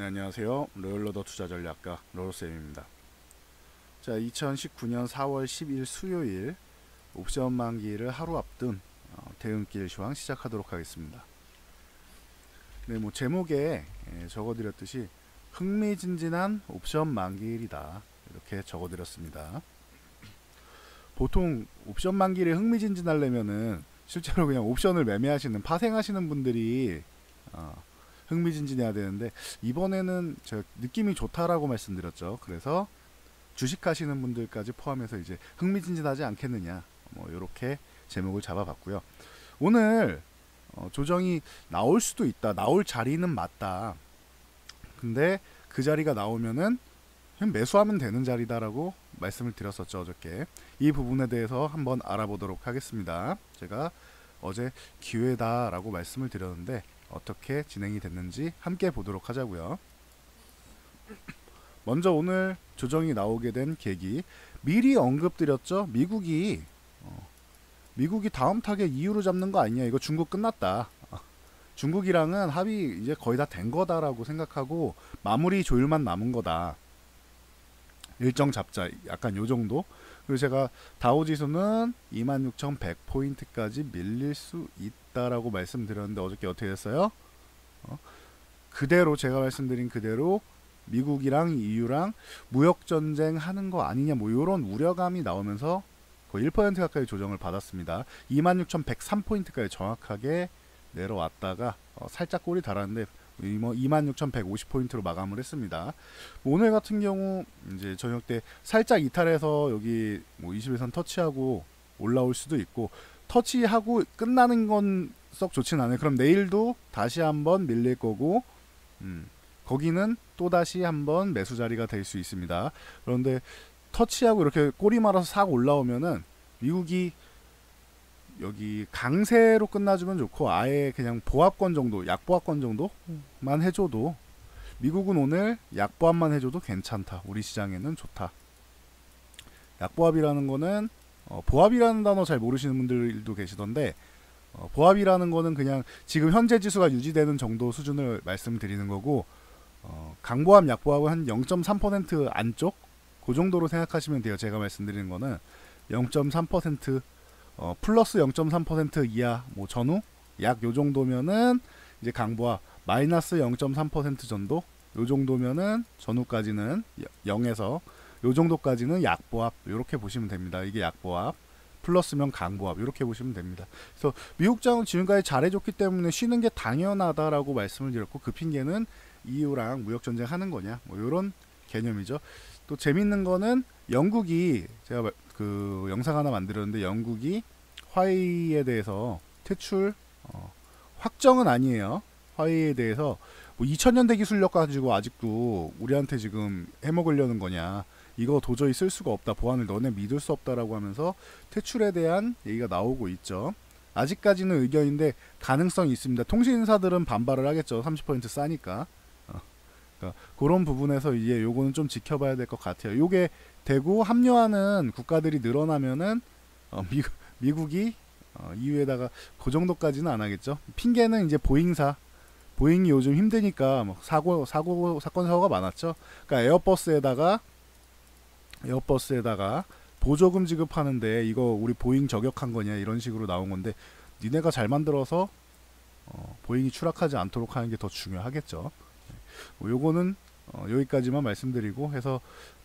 네, 안녕하세요. 로열로더 투자 전략가 로로쌤입니다. 자, 2019년 4월 10일 수요일 옵션 만기를 하루 앞둔 어, 대응길 시황 시작하도록 하겠습니다. 네, 뭐 제목에 예, 적어드렸듯이 흥미진진한 옵션 만기일이다 이렇게 적어드렸습니다. 보통 옵션 만기를 흥미진진하려면은 실제로 그냥 옵션을 매매하시는 파생하시는 분들이 어, 흥미진진해야 되는데 이번에는 제가 느낌이 좋다라고 말씀드렸죠. 그래서 주식하시는 분들까지 포함해서 이제 흥미진진하지 않겠느냐 뭐 이렇게 제목을 잡아봤고요. 오늘 어, 조정이 나올 수도 있다. 나올 자리는 맞다. 근데 그 자리가 나오면은 매수하면 되는 자리다라고 말씀을 드렸었죠 어저께 이 부분에 대해서 한번 알아보도록 하겠습니다. 제가 어제 기회다라고 말씀을 드렸는데 어떻게 진행이 됐는지 함께 보도록 하자고요. 먼저 오늘 조정이 나오게 된 계기 미리 언급드렸죠. 미국이 어, 미국이 다음 타겟 이유로 잡는 거 아니냐. 이거 중국 끝났다. 어, 중국이랑은 합의 이제 거의 다 된 거다라고 생각하고 마무리 조율만 남은 거다. 일정 잡자. 약간 요 정도. 그리고 제가 다우지수는 26,100포인트까지 밀릴 수 있다라고 말씀드렸는데 어저께 어떻게 됐어요? 어? 그대로 제가 말씀드린 그대로 미국이랑 EU랑 무역 전쟁 하는 거 아니냐 뭐 이런 우려감이 나오면서 거의 1% 가까이 조정을 받았습니다. 26,103포인트까지 정확하게 내려왔다가 어, 살짝 꼬리 달았는데 뭐 26,150포인트로 마감을 했습니다. 뭐 오늘 같은 경우 이제 저녁 때 살짝 이탈해서 여기 뭐 21선 터치하고 올라올 수도 있고 터치하고 끝나는 건 썩 좋진 않아요. 그럼 내일도 다시 한번 밀릴 거고 음, 거기는 또 다시 한번 매수 자리가 될 수 있습니다. 그런데 터치하고 이렇게 꼬리 말아서 싹 올라오면은 미국이 여기 강세로 끝나주면 좋고 아예 그냥 보합권 정도 약보합권 정도만 해줘도 미국은 오늘 약보합만 해줘도 괜찮다. 우리 시장에는 좋다. 약보합이라는 거는 어, 보합이라는 단어 잘 모르시는 분들도 계시던데 어, 보합이라는 거는 그냥 지금 현재 지수가 유지되는 정도 수준을 말씀드리는 거고 어, 강보합 약보합은 한 0.3% 안쪽? 그 정도로 생각하시면 돼요. 제가 말씀드리는 거는. 0.3% 어, 플러스 0.3% 이하 뭐 전후 약 요 정도면은 이제 강보와 마이너스 0.3% 정도 요 정도면은 전후까지는 0에서 요 정도까지는 약보합 이렇게 보시면 됩니다. 이게 약보합 플러스면 강보합 이렇게 보시면 됩니다. 그래서 미국장은 지금까지 잘해줬기 때문에 쉬는 게 당연하다라고 말씀을 드렸고 그 핑계는 EU랑 무역 전쟁 하는 거냐 뭐 이런 개념이죠. 또 재밌는 거는 영국이 제가 그 영상 하나 만들었는데 영국이 화웨이에 대해서 퇴출 어, 확정은 아니에요. 화웨이에 대해서 뭐 2000년대 기술력 가지고 아직도 우리한테 지금 해먹으려는 거냐. 이거 도저히 쓸 수가 없다. 보안을 너네 믿을 수 없다라고 하면서 퇴출에 대한 얘기가 나오고 있죠. 아직까지는 의견인데 가능성이 있습니다. 통신사들은 반발을 하겠죠. 30% 싸니까. 어, 그러니까 그런 부분에서 이제 요거는 좀 지켜봐야 될 것 같아요. 요게 되고 합류하는 국가들이 늘어나면은 어, 미, 미국이 어, 이후에다가 그 정도까지는 안 하겠죠. 핑계는 이제 보잉사. 보잉이 요즘 힘드니까 뭐 사고 사고 사건 사고가 많았죠. 그러니까 에어버스에다가 에어버스에다가 보조금 지급하는데 이거 우리 보잉 저격한 거냐 이런 식으로 나온 건데 니네가 잘 만들어서 어, 보잉이 추락하지 않도록 하는 게 더 중요하겠죠. 뭐 요거는 어, 여기까지만 말씀드리고 해서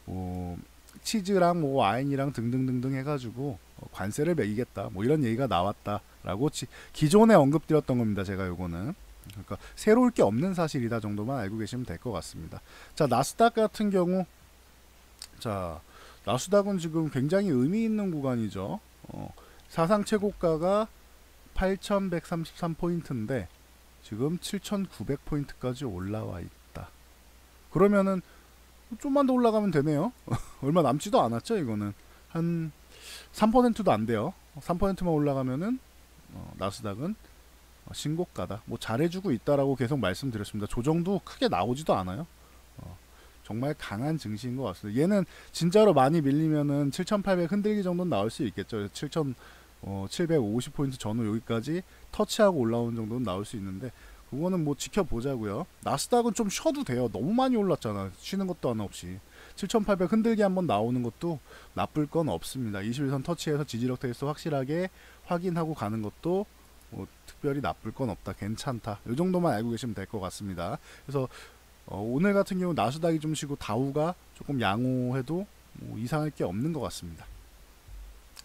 뭐 치즈랑 뭐 와인이랑 등등등등 해가지고 어, 관세를 매기겠다 뭐 이런 얘기가 나왔다라고 치, 기존에 언급드렸던 겁니다. 제가 요거는 그러니까 새로울 게 없는 사실이다 정도만 알고 계시면 될 것 같습니다. 자 나스닥 같은 경우 자 나스닥은 지금 굉장히 의미 있는 구간이죠. 어, 사상 최고가가 8,133포인트인데 지금 7,900포인트까지 올라와 있다. 그러면은 좀만 더 올라가면 되네요. 얼마 남지도 않았죠, 이거는. 한 3%도 안 돼요. 3%만 올라가면은 어, 나스닥은 어, 신고가다. 뭐 잘해주고 있다라고 계속 말씀드렸습니다. 조정도 크게 나오지도 않아요. 어, 정말 강한 증시인 것 같습니다. 얘는 진짜로 많이 밀리면은 7,800 흔들기 정도는 나올 수 있겠죠. 7,750 포인트 전후 여기까지 터치하고 올라오는 정도는 나올 수 있는데 그거는 뭐 지켜보자고요. 나스닥은 좀 쉬어도 돼요. 너무 많이 올랐잖아. 쉬는 것도 하나 없이. 7,800 흔들기 한번 나오는 것도 나쁠 건 없습니다. 21선 터치해서 지지력 테스트 확실하게 확인하고 가는 것도 뭐 특별히 나쁠 건 없다. 괜찮다. 이 정도만 알고 계시면 될 것 같습니다. 그래서 어, 오늘 같은 경우 나스닥이 좀 쉬고 다우가 조금 양호해도 뭐 이상할 게 없는 것 같습니다.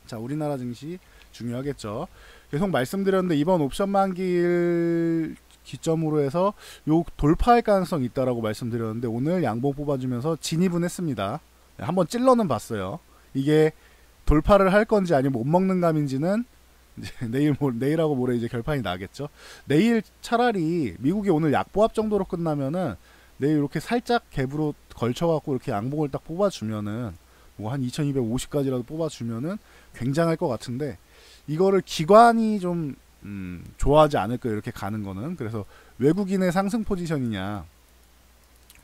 자, 우리나라 증시 중요하겠죠. 계속 말씀드렸는데 이번 옵션 만기일 기점으로 해서 요 돌파할 가능성이 있다라고 말씀드렸는데 오늘 양봉 뽑아주면서 진입은 했습니다. 네, 한번 찔러는 봤어요. 이게 돌파를 할 건지 아니면 못 먹는 감인지는 내일 모, 내일하고 모레 이제 결판이 나겠죠. 내일 차라리 미국이 오늘 약보합 정도로 끝나면은 내일 이렇게 살짝 갭으로 걸쳐갖고 이렇게 양봉을 딱 뽑아주면은 뭐 한 2250까지라도 뽑아주면은 굉장할 것 같은데 이거를 기관이 좀 음, 좋아하지 않을 거예요. 이렇게 가는 거는. 그래서 외국인의 상승 포지션이냐,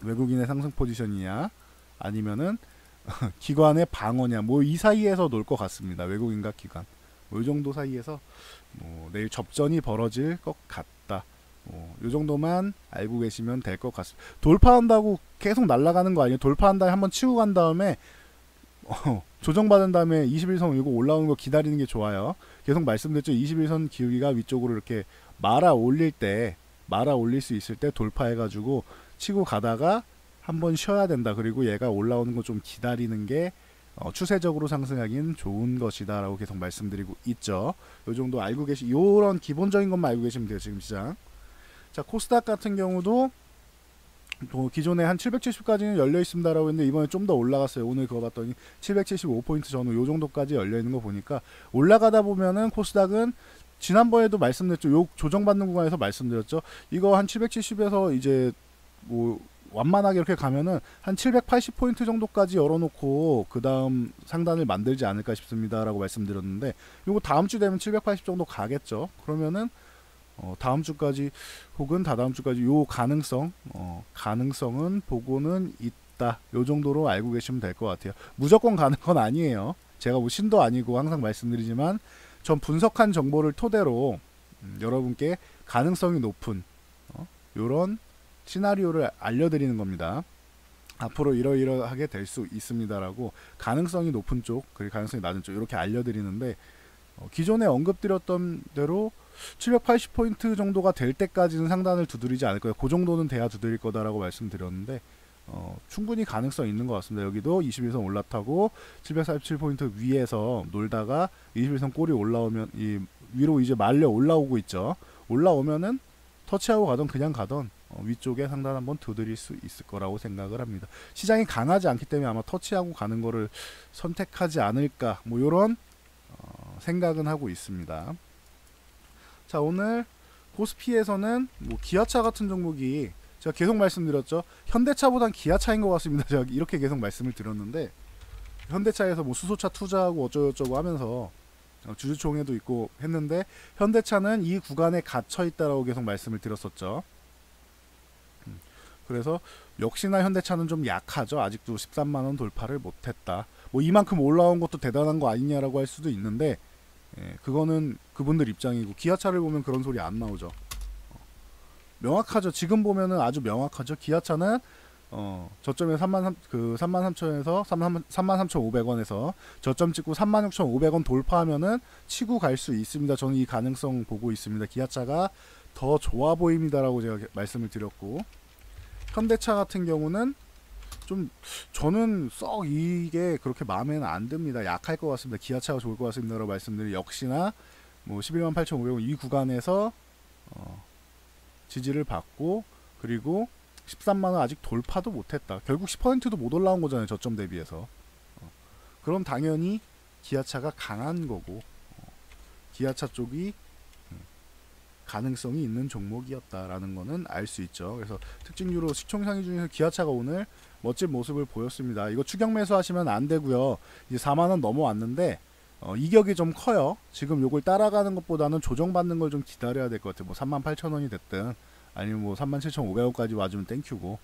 외국인의 상승 포지션이냐, 아니면은 기관의 방어냐, 뭐 이 사이에서 놀 것 같습니다. 외국인과 기관. 뭐 이 정도 사이에서 뭐 내일 접전이 벌어질 것 같다. 뭐, 요 정도만 알고 계시면 될 것 같습니다. 돌파한다고 계속 날아가는 거 아니에요? 돌파한 다음에 한번 치고 간 다음에 어, 조정받은 다음에 21선 이거 올라오는 거 기다리는 게 좋아요. 계속 말씀드렸죠. 21선 기울기가 위쪽으로 이렇게 말아 올릴 때 말아 올릴 수 있을 때 돌파해가지고 치고 가다가 한번 쉬어야 된다. 그리고 얘가 올라오는 거 좀 기다리는 게 어, 추세적으로 상승하기는 좋은 것이다 라고 계속 말씀드리고 있죠. 요 정도 알고 계시, 요런 기본적인 것만 알고 계시면 돼요. 지금 시장. 자, 코스닥 같은 경우도 뭐 기존에 한 770까지는 열려 있습니다라고 했는데 이번에 좀 더 올라갔어요. 오늘 그거 봤더니 775포인트 전후 요 정도까지 열려 있는 거 보니까 올라가다 보면은 코스닥은 지난번에도 말씀드렸죠. 요 조정받는 구간에서 말씀드렸죠. 이거 한 770에서 이제 뭐 완만하게 이렇게 가면은 한 780포인트 정도까지 열어놓고 그 다음 상단을 만들지 않을까 싶습니다라고 말씀드렸는데 요거 다음 주 되면 780 정도 가겠죠. 그러면은 어, 다음 주까지 혹은 다다음 주까지 요 가능성 어, 가능성은 보고는 있다. 요 정도로 알고 계시면 될 것 같아요. 무조건 가는 건 아니에요. 제가 뭐 신도 아니고 항상 말씀드리지만 전 분석한 정보를 토대로 음, 여러분께 가능성이 높은 어, 요런 시나리오를 알려드리는 겁니다. 앞으로 이러이러하게 될 수 있습니다라고 가능성이 높은 쪽 그리고 가능성이 낮은 쪽 이렇게 알려드리는데 어, 기존에 언급드렸던 대로 780포인트 정도가 될 때까지는 상단을 두드리지 않을 거예요. 그 정도는 돼야 두드릴 거다라고 말씀드렸는데 어, 충분히 가능성 있는 것 같습니다. 여기도 21선 올라타고 747포인트 위에서 놀다가 21선 꼬리 올라오면 이 위로 이제 말려 올라오고 있죠. 올라오면은 터치하고 가던 그냥 가던 어, 위쪽에 상단 한번 두드릴 수 있을 거라고 생각을 합니다. 시장이 강하지 않기 때문에 아마 터치하고 가는 거를 선택하지 않을까 뭐 이런 어, 생각은 하고 있습니다. 자 오늘 코스피에서는 뭐 기아차 같은 종목이 제가 계속 말씀드렸죠. 현대차보단 기아차인 것 같습니다. 제가 이렇게 계속 말씀을 드렸는데 현대차에서 뭐 수소차 투자하고 어쩌고저쩌고 하면서 어, 주주총회도 있고 했는데 현대차는 이 구간에 갇혀 있다라고 계속 말씀을 드렸었죠. 음, 그래서 역시나 현대차는 좀 약하죠. 아직도 13만 원 돌파를 못했다. 뭐 이만큼 올라온 것도 대단한 거 아니냐라고 할 수도 있는데 예, 그거는 그분들 입장이고 기아차를 보면 그런 소리 안 나오죠. 어, 명확하죠. 지금 보면은 아주 명확하죠. 기아차는 어, 저점에 3만 3, 그 3만 3천에서 3만 3만 3,500원에서 저점 찍고 3만 6,500원 돌파하면은 치고 갈 수 있습니다. 저는 이 가능성 보고 있습니다. 기아차가 더 좋아 보입니다라고 제가 말씀을 드렸고 현대차 같은 경우는 좀 저는 썩 이게 그렇게 마음에는 안 듭니다. 약할 것 같습니다. 기아차가 좋을 것 같습니다라고 말씀드리 역시나 뭐 11만 8,500원 이 구간에서 어, 지지를 받고 그리고 13만 원 아직 돌파도 못했다. 결국 10%도 못 올라온 거잖아요. 저점 대비해서. 어, 그럼 당연히 기아차가 강한 거고 어, 기아차 쪽이 음, 가능성이 있는 종목이었다라는 거는 알 수 있죠. 그래서 특징주로 시총상위 중에서 기아차가 오늘 멋진 모습을 보였습니다. 이거 추격 매수하시면 안 되고요. 이제 4만 원 넘어왔는데 어, 이격이 좀 커요. 지금 요걸 따라가는 것보다는 조정받는 걸 좀 기다려야 될 것 같아요. 뭐 3만 8천 원이 됐든 아니면 뭐 3만 7천 5백 원까지 와주면 땡큐고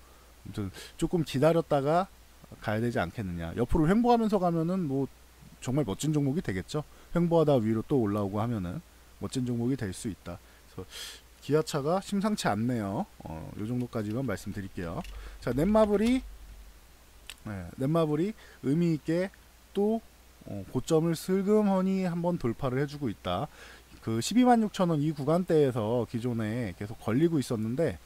아무튼 조금 기다렸다가 가야 되지 않겠느냐. 옆으로 횡보하면서 가면은 뭐 정말 멋진 종목이 되겠죠. 횡보하다 위로 또 올라오고 하면은 멋진 종목이 될 수 있다. 그래서 기아차가 심상치 않네요. 어, 요 정도까지만 말씀드릴게요. 자, 넷마블이 네, 넷마블이 의미 있게 또 어, 고점을 슬금허니 한번 돌파를 해주고 있다. 그 12만 6천 원 이 구간대에서 기존에 계속 걸리고 있었는데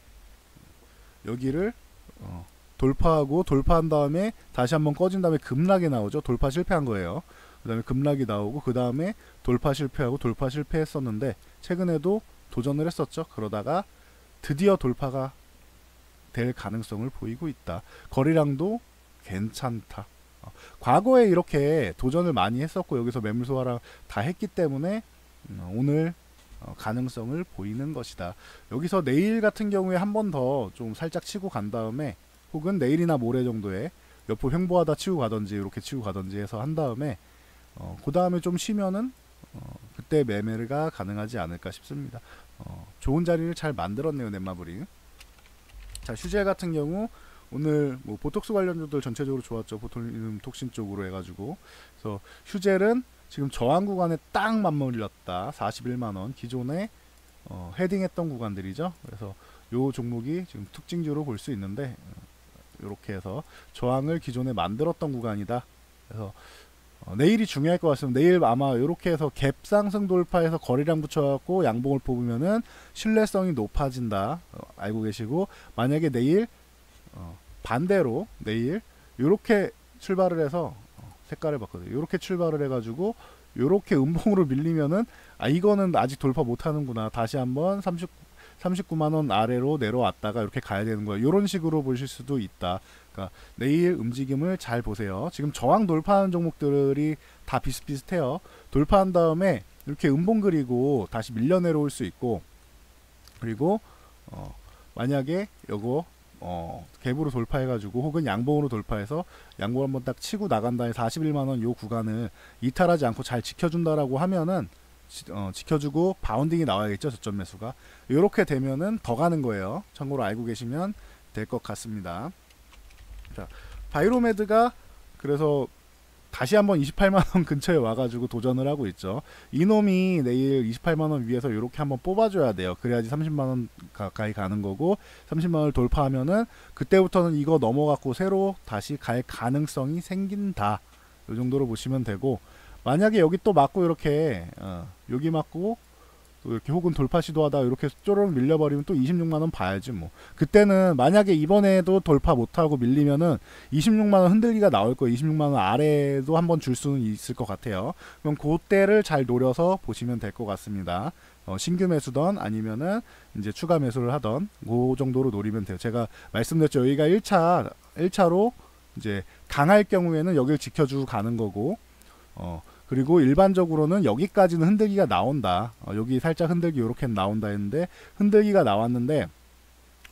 여기를 어, 돌파하고 돌파한 다음에 다시 한번 꺼진 다음에 급락이 나오죠. 돌파 실패한 거예요. 그 다음에 급락이 나오고 그 다음에 돌파 실패하고 돌파 실패했었는데 최근에도 도전을 했었죠. 그러다가 드디어 돌파가 될 가능성을 보이고 있다. 거래량도 괜찮다. 어, 과거에 이렇게 도전을 많이 했었고 여기서 매물 소화랑 다 했기 때문에 음, 오늘 어, 가능성을 보이는 것이다. 여기서 내일 같은 경우에 한 번 더 좀 살짝 치고 간 다음에 혹은 내일이나 모레 정도에 옆으로 횡보하다 치고 가던지 이렇게 치고 가던지 해서 한 다음에 어, 그 다음에 좀 쉬면은 어, 그때 매매가 가능하지 않을까 싶습니다. 어, 좋은 자리를 잘 만들었네요 넷마블이. 자 휴재 같은 경우 오늘 뭐 보톡스 관련주들 전체적으로 좋았죠. 보톨리눔 톡신 쪽으로 해가지고. 그래서 휴젤은 지금 저항 구간에 딱 맞물렸다. 41만원. 기존에 어, 헤딩했던 구간들이죠. 그래서 요 종목이 지금 특징주로 볼 수 있는데 이렇게 해서 저항을 기존에 만들었던 구간이다. 그래서 어, 내일이 중요할 것 같습니다. 내일 아마 이렇게 해서 갭 상승 돌파해서 거래량 붙여갖고 양봉을 뽑으면은 신뢰성이 높아진다. 어, 알고 계시고 만약에 내일 어, 반대로 내일 이렇게 출발을 해서 어, 색깔을 바거든요. 이렇게 출발을 해가지고 이렇게 음봉으로 밀리면은 아 이거는 아직 돌파 못하는구나. 다시 한번 30 39만 원 아래로 내려왔다가 이렇게 가야 되는 거예요. 이런 식으로 보실 수도 있다. 그러니까 내일 움직임을 잘 보세요. 지금 저항 돌파하는 종목들이 다 비슷비슷해요. 돌파한 다음에 이렇게 음봉 그리고 다시 밀려 내려올 수 있고 그리고 어 만약에 요거 어, 갭으로 돌파해가지고 혹은 양봉으로 돌파해서 양봉 한번 딱 치고 나간 다음에 41만 원 요 구간을 이탈하지 않고 잘 지켜준다라고 하면은 지, 어, 지켜주고 바운딩이 나와야겠죠 저점 매수가. 이렇게 되면은 더 가는 거예요. 참고로 알고 계시면 될 것 같습니다. 자 바이로메드가 그래서 다시 한번 28만 원 근처에 와가지고 도전을 하고 있죠. 이놈이 내일 28만 원 위에서 이렇게 한번 뽑아줘야 돼요. 그래야지 30만 원 가까이 가는 거고 30만 원을 돌파하면은 그때부터는 이거 넘어갔고 새로 다시 갈 가능성이 생긴다. 이 정도로 보시면 되고 만약에 여기 또 맞고 이렇게 어, 여기 맞고 이렇게 혹은 돌파 시도하다 이렇게 쪼르륵 밀려버리면 또 26만 원 봐야지 뭐. 그때는 만약에 이번에도 돌파 못하고 밀리면은 26만 원 흔들기가 나올 거예요. 26만 원 아래도 한번 줄 수는 있을 것 같아요. 그럼 그때를 잘 노려서 보시면 될 것 같습니다. 어, 신규 매수던 아니면은 이제 추가 매수를 하던 그 정도로 노리면 돼요. 제가 말씀드렸죠. 여기가 1차 1차로 이제 강할 경우에는 여기를 지켜주고 가는 거고 어 그리고 일반적으로는 여기까지는 흔들기가 나온다. 어, 여기 살짝 흔들기 이렇게 나온다 했는데 흔들기가 나왔는데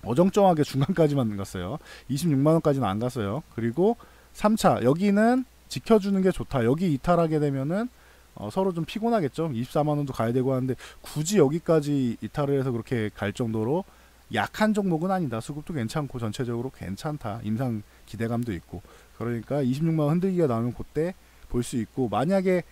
어정쩡하게 중간까지만 갔어요. 26만원까지는 안 갔어요. 그리고 3차 여기는 지켜주는 게 좋다. 여기 이탈하게 되면은 어, 서로 좀 피곤하겠죠. 24만원도 가야 되고 하는데 굳이 여기까지 이탈을 해서 그렇게 갈 정도로 약한 종목은 아니다. 수급도 괜찮고 전체적으로 괜찮다. 임상 기대감도 있고 그러니까 26만원 흔들기가 나오면 그때 볼 수 있고 만약에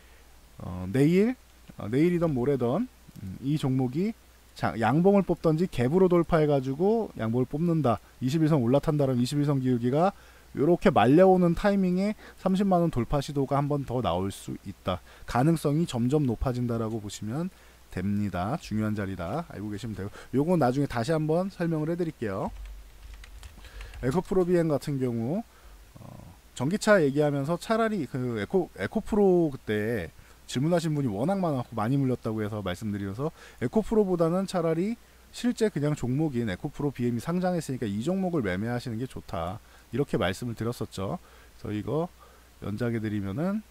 어, 내일 어, 내일이던 모레던 음, 이 종목이 자, 양봉을 뽑던지 갭으로 돌파해가지고 양봉을 뽑는다. 21선 올라탄다면 21선 기울기가 이렇게 말려오는 타이밍에 30만원 돌파 시도가 한 번 더 나올 수 있다. 가능성이 점점 높아진다라고 보시면 됩니다. 중요한 자리다. 알고 계시면 되고 요건 나중에 다시 한번 설명을 해드릴게요. 에코프로비엔 같은 경우 어, 전기차 얘기하면서 차라리 그 에코 에코프로 그때 질문하신 분이 워낙 많았고 많이 물렸다고 해서 말씀드려서 에코프로보다는 차라리 실제 그냥 종목인 에코프로 BM이 상장했으니까 이 종목을 매매하시는 게 좋다 이렇게 말씀을 드렸었죠. 그래서 이거 연장해 드리면은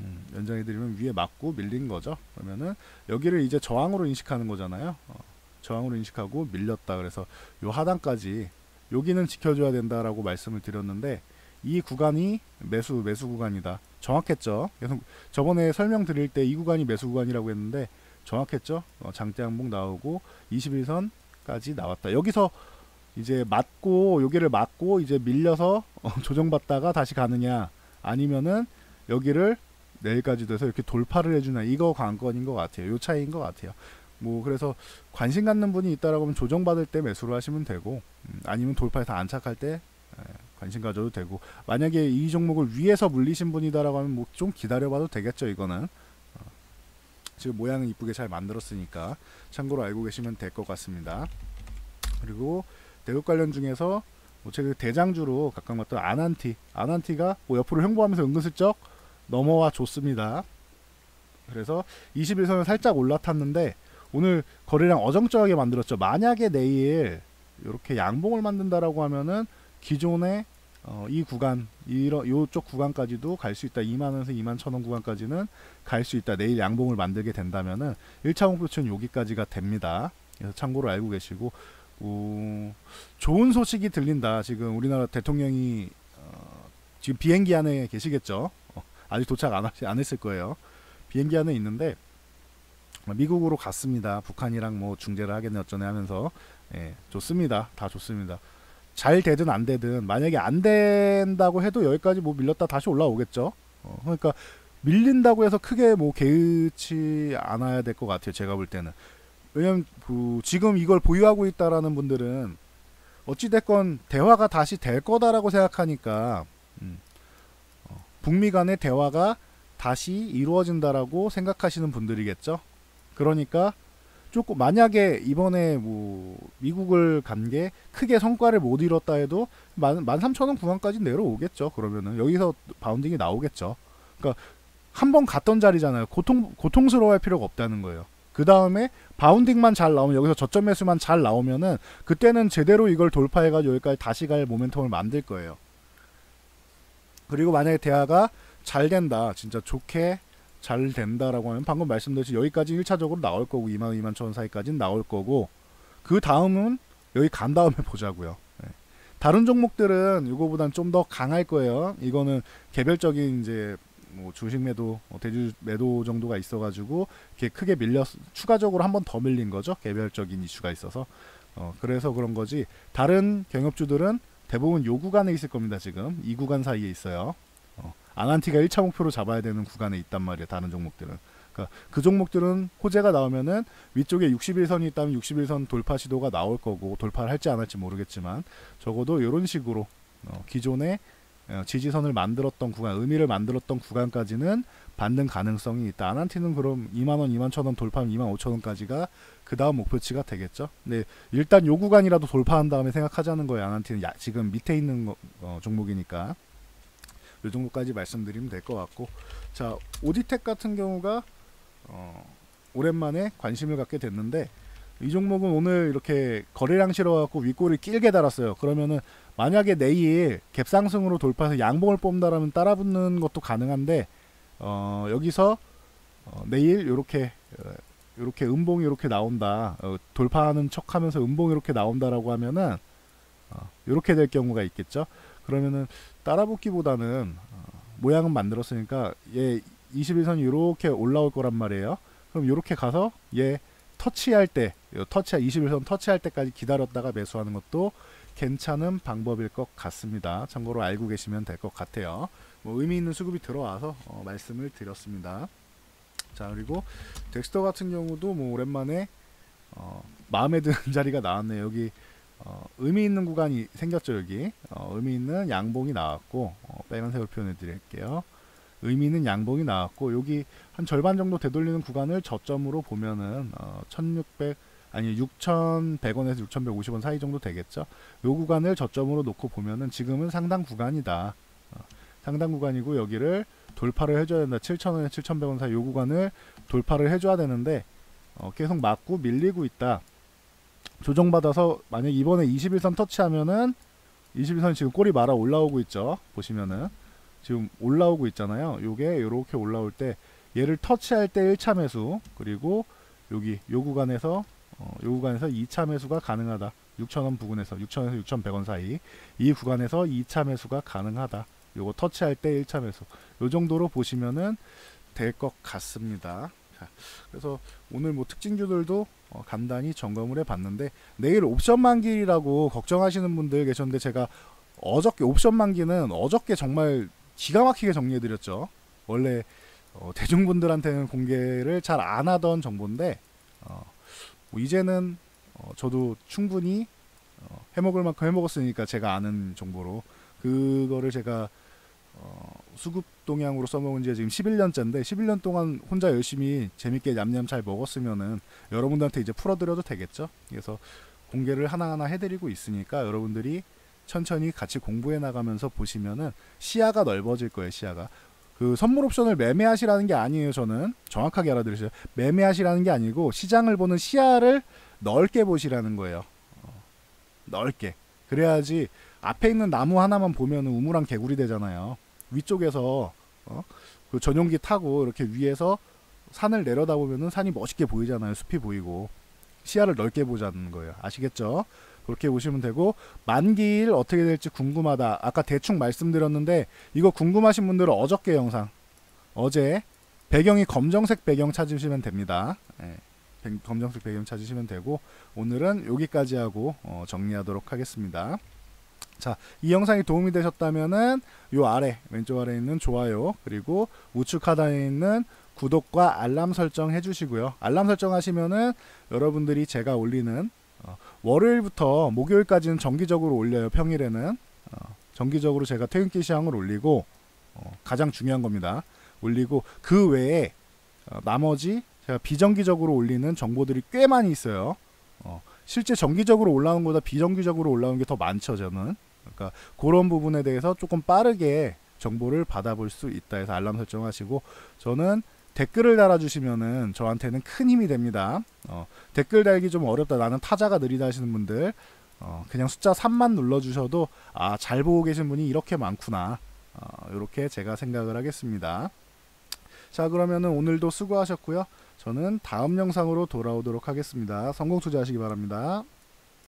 음, 연장해 드리면 위에 맞고 밀린 거죠. 그러면은 여기를 이제 저항으로 인식하는 거잖아요. 어, 저항으로 인식하고 밀렸다. 그래서 요 하단까지 여기는 지켜줘야 된다라고 말씀을 드렸는데 이 구간이 매수 매수 구간이다. 정확했죠. 계속 저번에 설명드릴 때 이 구간이 매수 구간이라고 했는데 정확했죠. 어, 장대 항봉 나오고 21선까지 나왔다. 여기서 이제 맞고 여기를 맞고 이제 밀려서 어, 조정받다가 다시 가느냐 아니면은 여기를 내일까지 돼서 이렇게 돌파를 해주나 이거 관건인 것 같아요. 요 차이인 것 같아요. 뭐 그래서 관심 갖는 분이 있다라고 하면 조정받을 때 매수를 하시면 되고 음, 아니면 돌파해서 안착할 때 에, 관심 가져도 되고 만약에 이 종목을 위에서 물리신 분이다라고 하면 뭐 좀 기다려봐도 되겠죠 이거는. 어, 지금 모양은 이쁘게 잘 만들었으니까 참고로 알고 계시면 될 것 같습니다. 그리고 대국 관련 중에서 뭐 제가 대장주로 각각 맡던 아난티 아난티가 뭐 옆으로 횡보하면서 은근슬쩍 넘어와 줬습니다. 그래서 21선을 살짝 올라탔는데 오늘 거래량 어정쩡하게 만들었죠. 만약에 내일 이렇게 양봉을 만든다라고 하면은 기존의 어, 이 구간 이런 요쪽 구간까지도 갈 수 있다. 2만 원에서 2만 천원 구간까지는 갈 수 있다. 내일 양봉을 만들게 된다면은 1차 목표치는 여기까지가 됩니다. 그래서 참고로 알고 계시고 오, 좋은 소식이 들린다. 지금 우리나라 대통령이 어, 지금 비행기 안에 계시겠죠. 어, 아직 도착 안, 하, 안 했을 거예요. 비행기 안에 있는데 미국으로 갔습니다. 북한이랑 뭐 중재를 하겠네 어쩌네 하면서 예, 좋습니다. 다 좋습니다. 잘 되든 안 되든 만약에 안 된다고 해도 여기까지 뭐 밀렸다 다시 올라오겠죠. 어, 그러니까 밀린다고 해서 크게 뭐 개의치 않아야 될 것 같아요. 제가 볼 때는 왜냐면 그 지금 이걸 보유하고 있다라는 분들은 어찌 됐건 대화가 다시 될 거다라고 생각하니까 음, 어, 북미 간의 대화가 다시 이루어진다라고 생각하시는 분들이겠죠. 그러니까 조금 만약에 이번에 뭐 미국을 간 게 크게 성과를 못 이뤘다 해도 만, 만 삼천 원 구간까지 내려오겠죠. 그러면은 여기서 바운딩이 나오겠죠. 그러니까 한 번 갔던 자리잖아요. 고통 고통스러워할 필요가 없다는 거예요. 그 다음에 바운딩만 잘 나오면 여기서 저점 매수만 잘 나오면은 그때는 제대로 이걸 돌파해가지고 여기까지 다시 갈 모멘텀을 만들 거예요. 그리고 만약에 대화가 잘 된다, 진짜 좋게 잘 된다라고 하면 방금 말씀드렸듯이 여기까지 1차적으로 나올 거고 2만 2만 천원 사이까지는 나올 거고 그 다음은 여기 간 다음에 보자고요. 네. 다른 종목들은 이거보단 좀 더 강할 거예요. 이거는 개별적인 이제 뭐 주식 매도, 뭐 대주 매도 정도가 있어가지고 이렇게 크게 밀려 추가적으로 한 번 더 밀린 거죠. 개별적인 이슈가 있어서 어, 그래서 그런 거지. 다른 경협주들은 대부분 요 구간에 있을 겁니다. 지금 이 구간 사이에 있어요. 아난티가 1차 목표로 잡아야 되는 구간에 있단 말이에요. 다른 종목들은. 그러니까 그 종목들은 호재가 나오면은 위쪽에 61선이 있다면 61선 돌파 시도가 나올 거고 돌파를 할지 안 할지 모르겠지만 적어도 이런 식으로 어, 기존의 어, 지지선을 만들었던 구간, 의미를 만들었던 구간까지는 받는 가능성이 있다. 아난티는 그럼 2만원, 2만 천원 돌파하면 2만 5천원까지가 그 다음 목표치가 되겠죠. 근데 일단 요 구간이라도 돌파한 다음에 생각하자는 거예요. 아난티는 야, 지금 밑에 있는 거, 어, 종목이니까. 이 정도까지 말씀드리면 될 것 같고 자 오디텍 같은 경우가 어, 오랜만에 관심을 갖게 됐는데 이 종목은 오늘 이렇게 거래량 실어갖고 윗골을 길게 달았어요. 그러면은 만약에 내일 갭상승으로 돌파해서 양봉을 뽑는다라면 따라붙는 것도 가능한데 어, 여기서 어, 내일 이렇게 이렇게 어, 음봉이 이렇게 나온다 어, 돌파하는 척하면서 음봉이 이렇게 나온다라고 하면은 이렇게 어, 될 경우가 있겠죠. 그러면은 따라붙기보다는 어, 모양은 만들었으니까 얘 21선이 이렇게 올라올 거란 말이에요. 그럼 이렇게 가서 얘 터치할 때 터치 21선 터치할 때까지 기다렸다가 매수하는 것도 괜찮은 방법일 것 같습니다. 참고로 알고 계시면 될 것 같아요. 뭐 의미 있는 수급이 들어와서 어, 말씀을 드렸습니다. 자 그리고 덱스터 같은 경우도 뭐 오랜만에 어, 마음에 드는 자리가 나왔네요. 여기 어, 의미 있는 구간이 생겼죠 여기. 어, 의미 있는 양봉이 나왔고 어, 빨간색으로 표현해 드릴게요. 의미 있는 양봉이 나왔고 여기 한 절반 정도 되돌리는 구간을 저점으로 보면은 어, 1600 아니 6100원에서 6150원 사이 정도 되겠죠? 요 구간을 저점으로 놓고 보면은 지금은 상당 구간이다. 어, 상당 구간이고 여기를 돌파를 해줘야 된다. 7000원에서 7100원 사이 요 구간을 돌파를 해줘야 되는데 어, 계속 맞고 밀리고 있다 조정받아서 만약 이번에 21선 터치하면은 21선 지금 꼬리 말아 올라오고 있죠. 보시면은 지금 올라오고 있잖아요. 요게 이렇게 올라올 때 얘를 터치할 때 1차 매수 그리고 여기 요 구간에서 어, 요 구간에서 2차 매수가 가능하다. 6천원 부근에서 6천원에서 6,100원 사이 이 구간에서 2차 매수가 가능하다. 요거 터치할 때 1차 매수 요 정도로 보시면은 될 것 같습니다. 자, 그래서 오늘 뭐 특징주들도 어, 간단히 점검을 해봤는데 내일 옵션 만기라고 걱정하시는 분들 계셨는데 제가 어저께 옵션 만기는 어저께 정말 기가 막히게 정리해드렸죠. 원래 어, 대중분들한테는 공개를 잘 안 하던 정보인데 어, 뭐 이제는 어, 저도 충분히 어, 해먹을 만큼 해먹었으니까 제가 아는 정보로 그거를 제가 어, 수급 동향으로 써먹은 지 지금 11년째인데 11년 동안 혼자 열심히 재밌게 냠냠 잘 먹었으면은 여러분들한테 이제 풀어드려도 되겠죠. 그래서 공개를 하나하나 해드리고 있으니까 여러분들이 천천히 같이 공부해 나가면서 보시면은 시야가 넓어질 거예요. 시야가 그 선물 옵션을 매매하시라는 게 아니에요. 저는 정확하게 알아들으세요. 매매하시라는 게 아니고 시장을 보는 시야를 넓게 보시라는 거예요. 어, 넓게 그래야지 앞에 있는 나무 하나만 보면 우물안 개구리 되잖아요. 위쪽에서 어? 그 전용기 타고 이렇게 위에서 산을 내려다 보면은 산이 멋있게 보이잖아요. 숲이 보이고 시야를 넓게 보자는 거예요. 아시겠죠? 그렇게 보시면 되고 만기일 어떻게 될지 궁금하다. 아까 대충 말씀드렸는데 이거 궁금하신 분들은 어저께 영상 어제 배경이 검정색 배경 찾으시면 됩니다. 예, 배- 검정색 배경 찾으시면 되고 오늘은 여기까지 하고 어, 정리하도록 하겠습니다. 자, 이 영상이 도움이 되셨다면은 요 아래 왼쪽 아래에 있는 좋아요 그리고 우측 하단에 있는 구독과 알람 설정 해주시고요. 알람 설정 하시면은 여러분들이 제가 올리는 어, 월요일부터 목요일까지는 정기적으로 올려요. 평일에는 어, 정기적으로 제가 퇴근길 시황을 올리고 어, 가장 중요한 겁니다. 올리고 그 외에 어, 나머지 제가 비정기적으로 올리는 정보들이 꽤 많이 있어요. 어, 실제 정기적으로 올라오는 것보다 비정기적으로 올라오는 게 더 많죠. 저는 그러니까 그런 부분에 대해서 조금 빠르게 정보를 받아볼 수 있다 해서 알람 설정하시고 저는 댓글을 달아주시면은 저한테는 큰 힘이 됩니다. 어, 댓글 달기 좀 어렵다. 나는 타자가 느리다 하시는 분들 어, 그냥 숫자 3만 눌러주셔도 아 잘 보고 계신 분이 이렇게 많구나. 어, 이렇게 제가 생각을 하겠습니다. 자 그러면은 오늘도 수고하셨고요. 저는 다음 영상으로 돌아오도록 하겠습니다. 성공 투자하시기 바랍니다.